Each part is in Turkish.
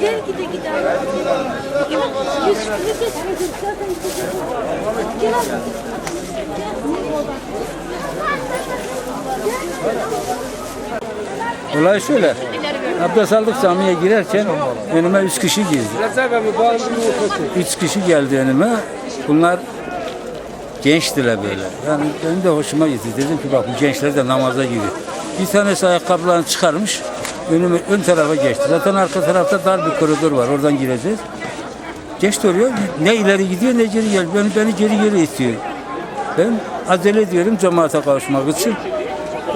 Gel gide gide. Yüz yüz geçmedi. Zaten Gel abi. Olay şöyle. Abdest aldık camiye girerken önüme üç kişi girdi. Üç kişi geldi önüme. Bunlar gençtiler böyle. Yani benim de hoşuma gitti. Dedim ki bak bu gençler de namaza giriyor. Bir tanesi ayakkabılarını çıkarmış. Önüme, ön tarafa geçti. Zaten arka tarafta dar bir koridor var. Oradan gireceğiz. Geçti oraya. Ne ileri gidiyor ne geri geliyor. Beni, beni geri geri itiyor. Ben acele ediyorum cemaate kavuşmak için.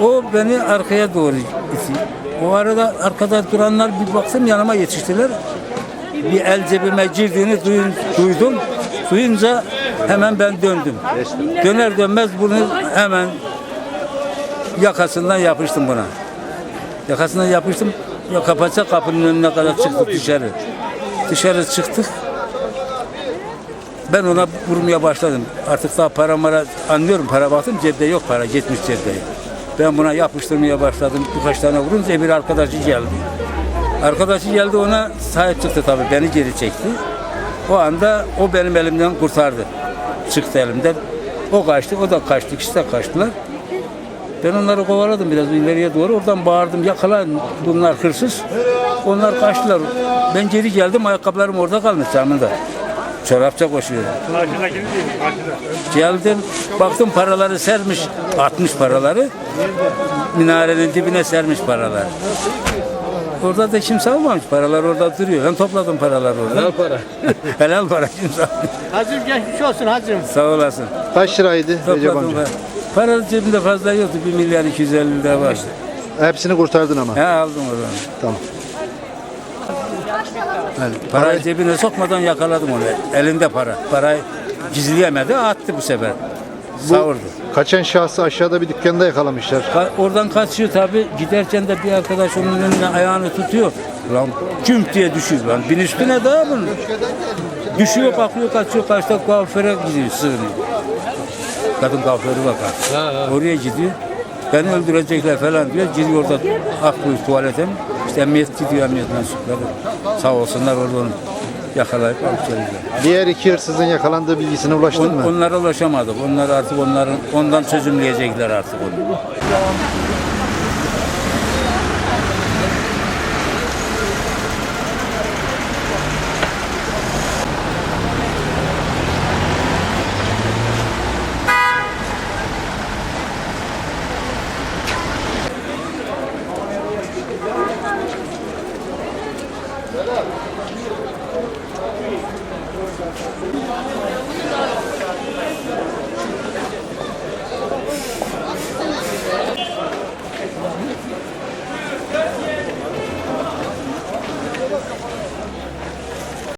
O beni arkaya doğru itiyor. O arada arkada duranlar bir baktım yanıma yetiştiler. Bir el cebime girdiğini duyun- duydum. Duyunca hemen ben döndüm. Döner dönmez bunu hemen yakasından yapıştım buna. Yakasından yapıştım. Ya kapatsa kapının önüne kadar çıktık dışarı. Dışarı çıktık. Ben ona vurmaya başladım. Artık daha para mara anlıyorum para baktım cebde yok para gitmiş cebde. Ben buna yapıştırmaya başladım. Birkaç tane vurunca bir arkadaşı geldi. Arkadaşı geldi ona sahip çıktı tabii beni geri çekti. O anda o benim elimden kurtardı. Çıktı elimden. O kaçtı, o da kaçtı. İkisi de kaçtılar. Ben onları kovaladım biraz ileriye doğru. Oradan bağırdım yakalayın bunlar hırsız. Onlar kaçtılar. Ben geri geldim ayakkabılarım orada kalmış camında. Çorapça koşuyorum. Geldim baktım paraları sermiş. Atmış paraları. Minarenin dibine sermiş paraları. Orada da kimse almamış. Paralar orada duruyor. Ben topladım paraları orada. Helal para. Helal para kimse almamış. Hacım geçmiş olsun hacım. Sağ olasın. Kaç liraydı Recep Topladım amca? Para. Cebimde fazla yoktu. 1 milyar 250 lira var. Hepsini kurtardın ama. He aldım oradan. Tamam. Parayı cebine sokmadan yakaladım onu. Elinde para. Parayı gizleyemedi. Attı bu sefer. Savurdu. Kaçan şahsı aşağıda bir dükkanda yakalamışlar. Ka- oradan kaçıyor tabi. Giderken de bir arkadaş onun önüne ayağını tutuyor. Lan küm diye düşüyor lan. Bin üstüne daha bunun. Düşüyor kalkıyor kaçıyor karşıda kuaföre gidiyor sığınıyor. Kadın kuaförü bakar. Oraya gidiyor. Beni öldürecekler falan diyor. Gidiyor orada aklı tuvalete mi? İşte emniyet gidiyor emniyet mensupları. Sağ olsunlar orada onu yakalayıp alıp geldiler. Diğer iki hırsızın yakalandığı bilgisine ulaştın On, mı? onlara ulaşamadık. Onlar artık onların ondan çözümleyecekler artık onu. Selam.